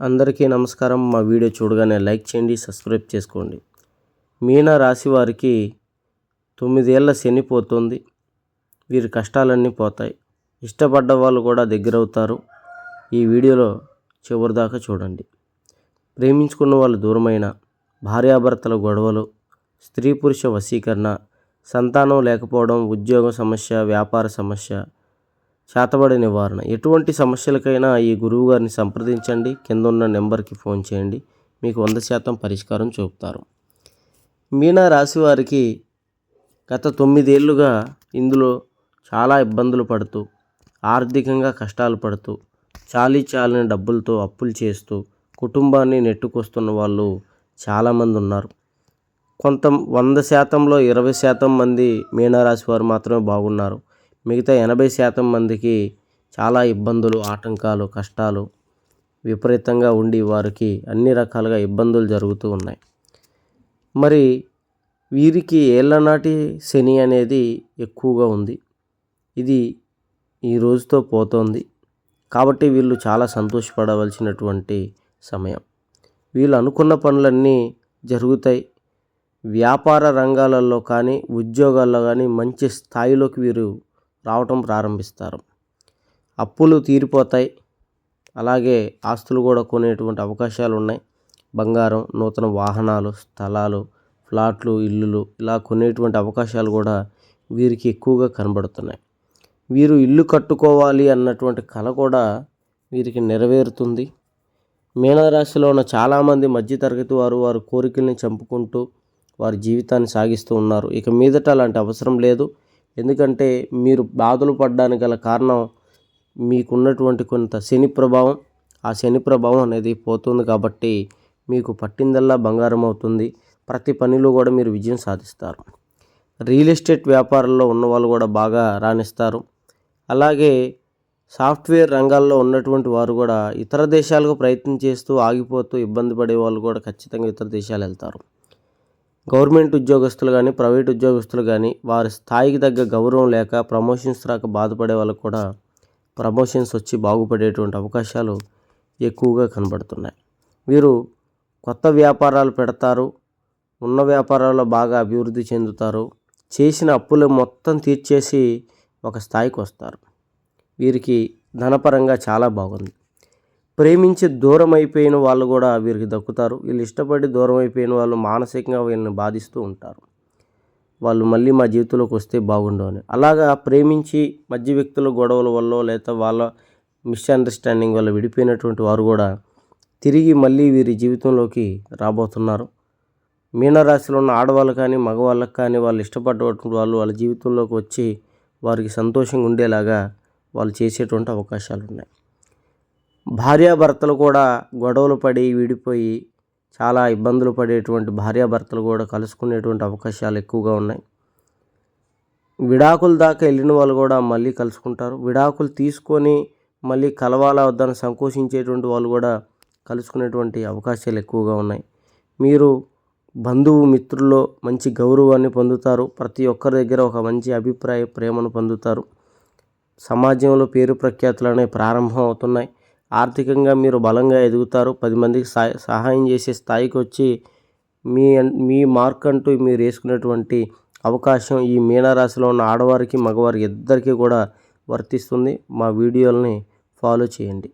అందరికీ నమస్కారం. మా వీడియో చూడగానే లైక్ చేయండి సబ్స్క్రైబ్ చేసుకోండి. మీన రాశి వారికి తొమ్మిదేళ్ళ శని పోతుంది. వీరి కష్టాలన్నీ పోతాయి. ఇష్టపడ్డ వాళ్ళు కూడా దగ్గరవుతారు. ఈ వీడియోలో చివరిదాకా చూడండి. ప్రేమించుకున్న వాళ్ళు దూరమైన భార్యాభర్తల గొడవలు స్త్రీ పురుష వశీకరణ సంతానం లేకపోవడం ఉద్యోగ సమస్య వ్యాపార సమస్య చేతబడి నివారణ. ఎటువంటి సమస్యలకైనా ఈ గురువు గారిని సంప్రదించండి. కింద ఉన్న నెంబర్కి ఫోన్ చేయండి. మీకు వంద శాతం పరిష్కారం చూపుతారు. మీనా రాశి వారికి గత తొమ్మిదేళ్ళుగా ఇందులో చాలా ఇబ్బందులు పడుతూ ఆర్థికంగా కష్టాలు పడుతూ చాలీ చాలని డబ్బులతో అప్పులు చేస్తూ కుటుంబాన్ని నెట్టుకొస్తున్న వాళ్ళు చాలామంది ఉన్నారు. కొంత వంద శాతంలో ఇరవై శాతం మంది మీనరాశి వారు మాత్రమే బాగున్నారు. మిగతా ఎనభై శాతం మందికి చాలా ఇబ్బందులు ఆటంకాలు కష్టాలు విపరీతంగా ఉండి వారికి అన్ని రకాలుగా ఇబ్బందులు జరుగుతూ ఉన్నాయి. మరి వీరికి ఏళ్ళనాటి శని అనేది ఎక్కువగా ఉంది. ఇది ఈ రోజుతో పోతోంది. కాబట్టి వీళ్ళు చాలా సంతోషపడవలసినటువంటి సమయం. వీళ్ళు అనుకున్న పనులన్నీ జరుగుతాయి. వ్యాపార రంగాలలో కానీ ఉద్యోగాల్లో కానీ మంచి స్థాయిలోకి వీరు రావటం ప్రారంభిస్తారు. అప్పులు తీరిపోతాయి. అలాగే ఆస్తులు కూడా కొనేటువంటి అవకాశాలు ఉన్నాయి. బంగారం నూతన వాహనాలు స్థలాలు ఫ్లాట్లు ఇల్లులు ఇలా కొనేటువంటి అవకాశాలు కూడా వీరికి ఎక్కువగా కనబడుతున్నాయి. వీరు ఇల్లు కట్టుకోవాలి అన్నటువంటి కళ కూడా వీరికి నెరవేరుతుంది. మీనరాశిలో ఉన్న చాలామంది మధ్యతరగతి వారు వారి కోరికల్ని చంపుకుంటూ వారి జీవితాన్ని సాగిస్తూ ఉన్నారు. ఇక మీదట అలాంటి అవసరం లేదు. ఎందుకంటే మీరు బాధలు పడడానికి గల కారణం మీకున్నటువంటి కొంత శని ప్రభావం. ఆ శని ప్రభావం అనేది పోతుంది కాబట్టి మీకు పట్టిందల్లా బంగారం అవుతుంది. ప్రతి పనిలో కూడా మీరు విజయం సాధిస్తారు. రియల్ ఎస్టేట్ వ్యాపారంలో ఉన్న వాళ్ళు కూడా బాగా రాణిస్తారు. అలాగే సాఫ్ట్వేర్ రంగాల్లో ఉన్నటువంటి వారు కూడా ఇతర దేశాలకు ప్రయత్నం చేస్తూ ఆగిపోతూ ఇబ్బంది పడే వాళ్ళు కూడా ఖచ్చితంగా ఇతర దేశాలు వెళ్తారు. గవర్నమెంట్ ఉద్యోగస్తులు కానీ ప్రైవేట్ ఉద్యోగస్తులు కానీ వారి స్థాయికి తగ్గ గౌరవం లేక ప్రమోషన్స్ రాక బాధపడే వాళ్ళకు కూడా ప్రమోషన్స్ వచ్చి బాగుపడేటువంటి అవకాశాలు ఎక్కువగా కనబడుతున్నాయి. వీరు కొత్త వ్యాపారాలు పెడతారు ఉన్న వ్యాపారాల్లో బాగా అభివృద్ధి చెందుతారు చేసిన అప్పులు మొత్తం తీర్చేసి ఒక స్థాయికి వస్తారు. వీరికి ధనపరంగా చాలా బాగుంది. ప్రేమించి దూరం అయిపోయిన వాళ్ళు కూడా వీరికి దక్కుతారు. వీళ్ళు ఇష్టపడి దూరం అయిపోయిన వాళ్ళు మానసికంగా వీళ్ళని బాధిస్తూ ఉంటారు. వాళ్ళు మళ్ళీ మా జీవితంలోకి వస్తే బాగుండు అని. అలాగా ప్రేమించి మధ్య వ్యక్తుల గొడవల వల్ల లేదా వాళ్ళ మిస్అండర్స్టాండింగ్ వల్ల విడిపోయినటువంటి వారు కూడా తిరిగి మళ్ళీ వీరి జీవితంలోకి రాబోతున్నారు. మీనరాశిలో ఉన్న ఆడవాళ్ళు కానీ మగవాళ్ళకి కానీ వాళ్ళు ఇష్టపడేటువంటి వాళ్ళు వాళ్ళ జీవితంలోకి వచ్చి వారికి సంతోషంగా ఉండేలాగా వాళ్ళు చేసేటువంటి అవకాశాలు ఉన్నాయి భార్యాభర్తలు కూడా గొడవలు పడి విడిపోయి చాలా ఇబ్బందులు పడేటువంటి భార్యాభర్తలు కూడా కలుసుకునేటువంటి అవకాశాలు ఎక్కువగా ఉన్నాయి. విడాకుల దాకా వెళ్ళిన వాళ్ళు కూడా మళ్ళీ కలుసుకుంటారు. విడాకులు తీసుకొని మళ్ళీ కలవాలా వద్దని సంకోచించేటువంటి వాళ్ళు కూడా కలుసుకునేటువంటి అవకాశాలు ఎక్కువగా ఉన్నాయి. మీరు బంధువు మిత్రుల్లో మంచి గౌరవాన్ని పొందుతారు. ప్రతి ఒక్కరి దగ్గర ఒక మంచి అభిప్రాయ ప్రేమను పొందుతారు. సమాజంలో పేరు ప్రఖ్యాతులు అనేవి ప్రారంభం అవుతున్నాయి. ఆర్థికంగా మీరు బలంగా ఎదుగుతారు. పది మందికి సహాయం చేసే స్థాయికి వచ్చి మీ మీ మార్క్ అంటూ మీరు వేసుకునేటువంటి అవకాశం ఈ మీనరాశిలో ఉన్న ఆడవారికి మగవారికి ఇద్దరికీ కూడా వర్తిస్తుంది. మా వీడియోలని ఫాలో చేయండి.